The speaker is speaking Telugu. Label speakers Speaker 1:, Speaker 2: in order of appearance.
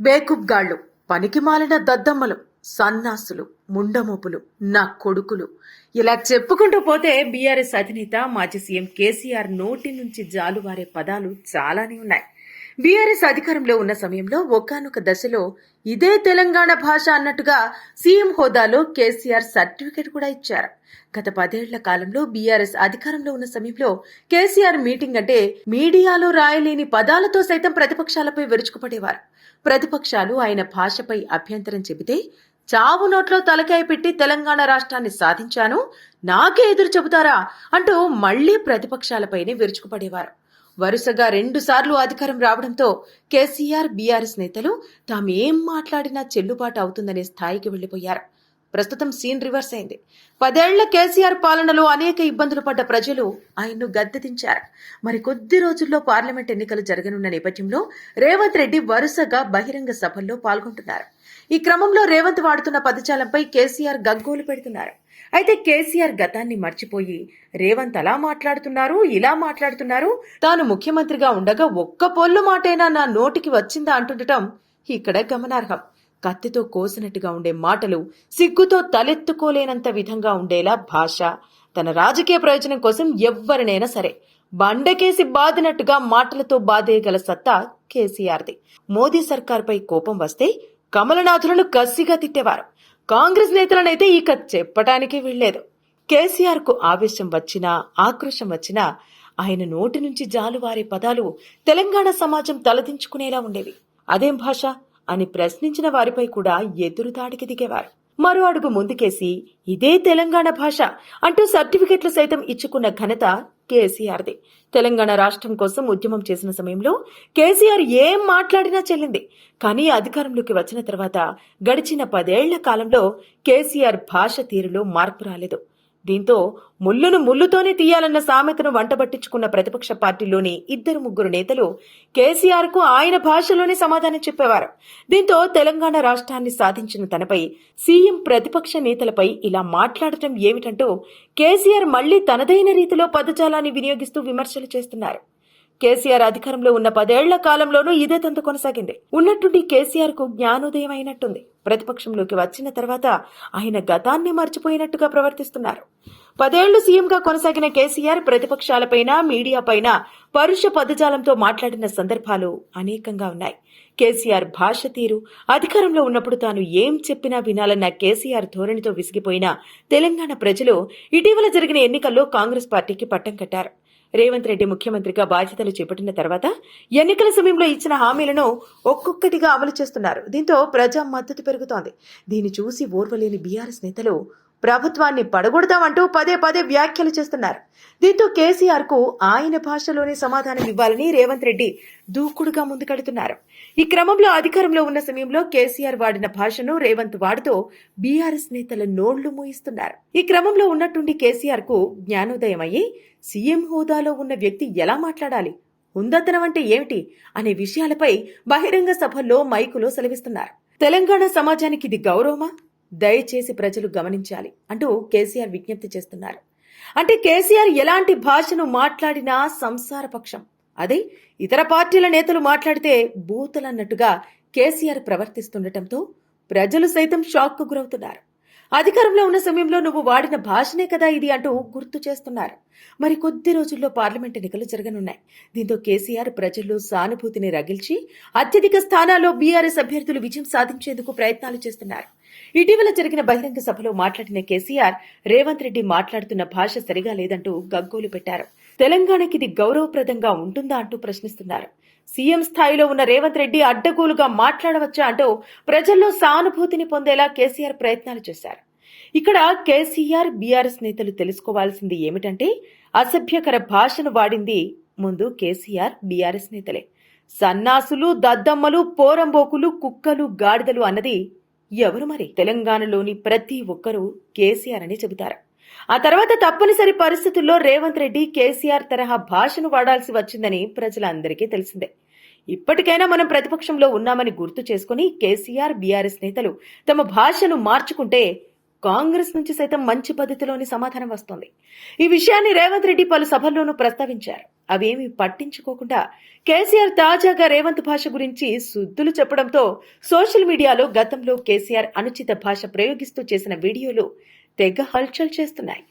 Speaker 1: బేకుబ్గాళ్ళు పనికిమాలిన దద్దమ్మలు సన్నాసులు ముండమోపులు నా కొడుకులు. ఇలా చెప్పుకుంటూ పోతే బీఆర్ఎస్ అధినేత మాజీ సీఎం కేసీఆర్ నోటి నుంచి జాలువారే పదాలు చాలానే ఉన్నాయి. బీఆర్ఎస్ అధికారంలో ఉన్న సమయంలో ఒకానొక దశలో ఇదే తెలంగాణ భాష అన్నట్టుగా సీఎం హోదాలో కేసీఆర్ సర్టిఫికెట్ కూడా ఇచ్చారు. గత పదేళ్ళ కాలంలో బీఆర్ఎస్ అధికారంలో ఉన్న సమయంలో కేసీఆర్ మీటింగ్ అంటే మీడియాలో రాయలేని పదాలతో సైతం ప్రతిపక్షాలపై విరుచుకుపడేవారు. ప్రతిపక్షాలు ఆయన భాషపై అభ్యంతరం చెబితే చావు నోట్లో తలకాయ పెట్టి తెలంగాణ రాష్ట్రాన్ని సాధించాను నాకే ఎదురు చెబుతారా అంటూ మళ్ళీ ప్రతిపక్షాలపైనే విరుచుకుపడేవారు. వరుసగా రెండుసార్లు అధికారం రావడంతో కేసీఆర్ బీఆర్ఎస్ నేతలు తాము ఏం మాట్లాడినా చెల్లుబాటు అవుతుందనే స్థాయికి వెళ్ళిపోయారు ప్రస్తుతం సీన్ రివర్స్ అయింది. పదేళ్ళ కేసీఆర్ పాలనలో అనేక ఇబ్బందులు పడ్డ ప్రజలు ఆయన్ను గద్దెదించారు. మరి కొద్ది రోజుల్లో పార్లమెంట్ ఎన్నికలు జరగనున్న నేపథ్యంలో రేవంత్ రెడ్డి వరుసగా బహిరంగ సభల్లో పాల్గొంటున్నారు. ఈ క్రమంలో రేవంత్ వాడుతున్న పదజాలంపై కేసీఆర్ గగ్గోలు పెడుతున్నారు. అయితే కేసీఆర్ గతాన్ని మర్చిపోయి రేవంత్ అలా మాట్లాడుతున్నారు ఇలా మాట్లాడుతున్నారు. తాను ముఖ్యమంత్రిగా ఉండగా ఒక్క పొల్లు మాటైనా నా నోటికి వచ్చిందా అంటుండటం ఇక్కడ గమనార్హం. కత్తితో కోసినట్టుగా ఉండే మాటలు సిగ్గుతో తలెత్తుకోలేనంత విధంగా ఉండేలా భాష. తన రాజకీయ ప్రయోజనం కోసం ఎవ్వరినైనా సరే బండకేసి బాదినట్టుగా మాటలతో బాధేయగల సత్తా కేసీఆర్ది. మోదీ సర్కార్పై కోపం వస్తే కమలనాథులను కసిగా తిట్టేవారు. కాంగ్రెస్ నేతలనైతే ఇక చెప్పటానికి వీల్లేదు. కేసీఆర్కు ఆవేశం వచ్చినా ఆక్రోశం వచ్చినా ఆయన నోటి నుంచి జాలువారే పదాలు తెలంగాణ సమాజం తలదించుకునేలా ఉండేవి. అదేం భాష అని ప్రశ్నించిన వారిపై కూడా ఎదురుదాడికి దిగేవారు. మరో అడుగు ముందుకేసి ఇదే తెలంగాణ భాష అంటూ సర్టిఫికెట్లు సైతం ఇచ్చుకున్న ఘనత కేసీఆర్ది. తెలంగాణ రాష్ట్రం కోసం ఉద్యమం చేసిన సమయంలో కేసీఆర్ ఏం మాట్లాడినా చెల్లింది. కానీ అధికారంలోకి వచ్చిన తర్వాత గడిచిన పదేళ్ళ కాలంలో కేసీఆర్ భాష తీరులో మార్పు రాలేదు. దీంతో ముల్లును ముల్లుతోనే తీయాలన్న సామెతను వంటబట్టించుకున్న ప్రతిపక్ష పార్టీలోని ఇద్దరు ముగ్గురు నేతలు కేసీఆర్కు ఆయన భాషలోనే సమాధానం చెప్పేవారు. దీంతో తెలంగాణ రాష్ట్రాన్ని సాధించిన తనపై సీఎం ప్రతిపక్ష నేతలపై ఇలా మాట్లాడటం ఏమిటంటూ కేసీఆర్ మళ్ళీ తనదైన రీతిలో పదజాలాన్ని వినియోగిస్తూ విమర్శలు చేస్తున్నారు. కేసీఆర్ అధికారంలో ఉన్న పదేళ్ళ కాలంలోనూ ఇదే తంతు కొనసాగింది. ఉన్నట్టుండి కేసీఆర్కు జ్ఞానోదయం అయినట్టుంది. ప్రతిపక్షంలోకి వచ్చిన తర్వాత ఆయన గతాన్ని మర్చిపోయినట్టుగా ప్రవర్తిస్తున్నారు. పదేళ్ళు సీఎంగా కొనసాగిన కేసీఆర్ ప్రతిపక్షాలపైన మీడియాపైన పరుష పదజాలంతో మాట్లాడిన సందర్భాలు అనేకంగా ఉన్నాయి. కేసీఆర్ భాష తీరు అధికారంలో ఉన్నప్పుడు తాను ఏం చెప్పినా వినాలన్న కేసీఆర్ ధోరణితో విసిగిపోయిన తెలంగాణ ప్రజలు ఇటీవల జరిగిన ఎన్నికల్లో కాంగ్రెస్ పార్టీకి పట్టం కట్టారు. రేవంత్ రెడ్డి ముఖ్యమంత్రిగా బాధ్యతలు చేపట్టిన తర్వాత ఎన్నికల సమయంలో ఇచ్చిన హామీలను ఒక్కొక్కటిగా అమలు చేస్తున్నారు. దీంతో ప్రజా మద్దతు పెరుగుతోంది. దీన్ని చూసి ఓర్వలేని బీఆర్ఎస్ నేతలు ప్రభుత్వాన్ని పడగొడతామంటూ పదే పదే వ్యాఖ్యలు చేస్తున్నారు. దీంతో కేసీఆర్కు ఆయన భాషలోనే సమాధానం ఇవ్వాలని రేవంత్ రెడ్డి దూకుడుగా ముందుకెడుతున్నారు. ఈ క్రమంలో అధికారంలో ఉన్న సమయంలో కేసీఆర్ వాడిన భాషను రేవంత్ వాడుతూ బీఆర్ఎస్ నేతల నోళ్ళు మూయిస్తున్నారు. ఈ క్రమంలో ఉన్నట్టుండి కేసీఆర్కు జ్ఞానోదయం అయ్యి సీఎం హోదాలో ఉన్న వ్యక్తి ఎలా మాట్లాడాలి ఉందతనం అంటే ఏమిటి అనే విషయాలపై బహిరంగ సభల్లో మైకులో సెలవిస్తున్నారు. తెలంగాణ సమాజానికి ఇది గౌరవమా? దయచేసి ప్రజలు గమనించాలి అంటూ కేసీఆర్ విజ్ఞప్తి చేస్తున్నారు. అంటే కేసీఆర్ ఎలాంటి భాషను మాట్లాడినా సంసార పక్షం. అదే ఇతర పార్టీల నేతలు మాట్లాడితే బూతులన్నట్టుగా కేసీఆర్ ప్రవర్తిస్తుండటంతో ప్రజలు సైతం షాక్కు గురవుతున్నారు. అధికారంలో ఉన్న సమయంలో నువ్వు వాడిన భాషనే కదా ఇది అంటూ గుర్తు చేస్తున్నారు. మరి కొద్ది రోజుల్లో పార్లమెంట్ ఎన్నికలు జరగనున్నాయి. దీంతో కేసీఆర్ ప్రజల్లో సానుభూతిని రగిల్చి అత్యధిక స్థానాల్లో బీఆర్ఎస్ అభ్యర్థులు విజయం సాధించేందుకు ప్రయత్నాలు చేస్తున్నారు. ఇటీవల జరిగిన బహిరంగ సభలో మాట్లాడిన కేసీఆర్ రేవంత్ రెడ్డి మాట్లాడుతున్న భాష సరిగా లేదంటూ గగ్గోలు పెట్టారు. తెలంగాణకి ఇది గౌరవప్రదంగా ఉంటుందా అంటూ ప్రశ్నిస్తున్నారు. సీఎం స్థాయిలో ఉన్న రేవంత్ రెడ్డి అడ్డగోలుగా మాట్లాడవచ్చా అంటూ ప్రజల్లో సానుభూతిని పొందేలా కేసీఆర్ ప్రయత్నాలు చేశారు. ఇక్కడ కేసీఆర్ బీఆర్ఎస్ నేతలు తెలుసుకోవాల్సింది ఏమిటంటే అసభ్యకర భాషను వాడింది ముందు కేసీఆర్ బీఆర్ఎస్ నేతలే. సన్నాసులు దద్దమ్మలు పోరంబోకులు కుక్కలు గాడిదలు అన్నది ఎవరు మరి? తెలంగాణలోని ప్రతి ఒక్కరూ కేసీఆర్ అని చెబుతారు. ఆ తర్వాత తప్పనిసరి పరిస్థితుల్లో రేవంత్ రెడ్డి కేసీఆర్ తరహా భాషను వాడాల్సి వచ్చిందని ప్రజలందరికీ తెలిసిందే. ఇప్పటికైనా మనం ప్రతిపక్షంలో ఉన్నామని గుర్తు చేసుకుని కేసీఆర్ బీఆర్ఎస్ నేతలు తమ భాషను మార్చుకుంటే కాంగ్రెస్ నుంచి సైతం మంచి పద్ధతిలోని సమాధానం వస్తోంది. ఈ విషయాన్ని రేవంత్ రెడ్డి పలు సభల్లోనూ ప్రస్తావించారు. అవేమీ పట్టించుకోకుండా కేసీఆర్ తాజాగా రేవంత్ భాష గురించి సుద్దులు చెప్పడంతో సోషల్ మీడియాలో గతంలో కేసీఆర్ అనుచిత భాష ప్రయోగిస్తూ చేసిన వీడియోలు తెగ హల్చల్ చేస్తున్నాయి.